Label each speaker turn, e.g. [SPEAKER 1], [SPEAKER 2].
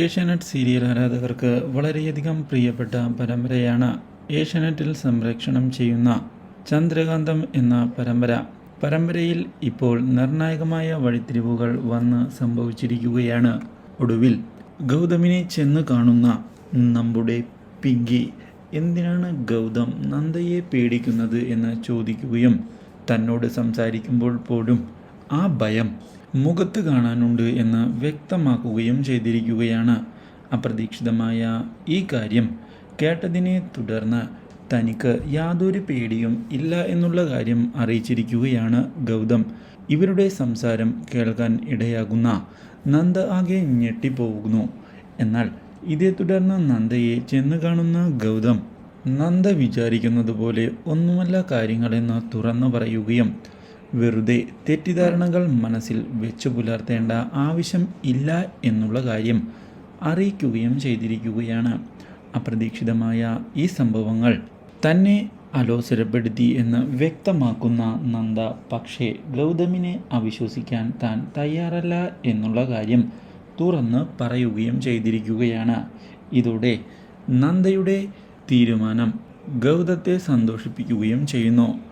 [SPEAKER 1] Asianet serial ആരാധകർക്ക് വളരെയധികം പ്രിയപ്പെട്ട പരമ്പരയാണ് ഏഷ്യാനെറ്റിൽ സംരക്ഷണം ചെയ്യുന്ന ചന്ദ്രകാന്തം എന്ന പരമ്പര. പരമ്പരയിൽ ഇപ്പോൾ നിർണായകമായ വഴിത്തിരിവുകൾ വന്ന് സംഭവിച്ചിരിക്കുകയാണ്. ഒടുവിൽ ഗൗതമിനെ ചെന്ന് കാണുന്ന നമ്മുടെ പിങ്കി. എന്തിനാണ് ഗൗതം നന്ദയെ പേടിക്കുന്നത് എന്ന് ചോദിക്കുകയും തന്നോട് സംസാരിക്കുമ്പോൾ പോലും ആ ഭയം മുഖത്ത് കാണാനുണ്ട് എന്ന് വ്യക്തമാക്കുകയും ചെയ്തിരിക്കുകയാണ്. അപ്രതീക്ഷിതമായ ഈ കാര്യം കേട്ടതിനെ തുടർന്ന് തനിക്ക് യാതൊരു പേടിയും ഇല്ല എന്നുള്ള കാര്യം അറിയിച്ചിരിക്കുകയാണ് ഗൗതം. ഇവരുടെ സംസാരം കേൾക്കാൻ ഇടയാകുന്ന നന്ദ ആകെ ഞെട്ടിപ്പോകുന്നു. എന്നാൽ ഇതേ തുടർന്ന് നന്ദയെ ചെന്ന് കാണുന്ന ഗൗതം നന്ദ വിചാരിക്കുന്നത് പോലെ ഒന്നുമല്ല കാര്യങ്ങളെന്ന് തുറന്നു പറയുകയും വെറുതെ തെറ്റിദ്ധാരണകൾ മനസ്സിൽ വെച്ചു പുലർത്തേണ്ട ആവശ്യം ഇല്ല എന്നുള്ള കാര്യം അറിയിക്കുകയും ചെയ്തിരിക്കുകയാണ്. അപ്രതീക്ഷിതമായ ഈ സംഭവങ്ങൾ തന്നെ അലോസരപ്പെടുത്തി എന്ന് വ്യക്തമാക്കുന്ന നന്ദ പക്ഷേ ഗൗതമിനെ അവിശ്വസിക്കാൻ താൻ തയ്യാറല്ല എന്നുള്ള കാര്യം തുറന്ന് പറയുകയും ചെയ്തിരിക്കുകയാണ്. ഇതോടെ നന്ദയുടെ തീരുമാനം ഗൗതത്തെ സന്തോഷിപ്പിക്കുകയും ചെയ്യുന്നു.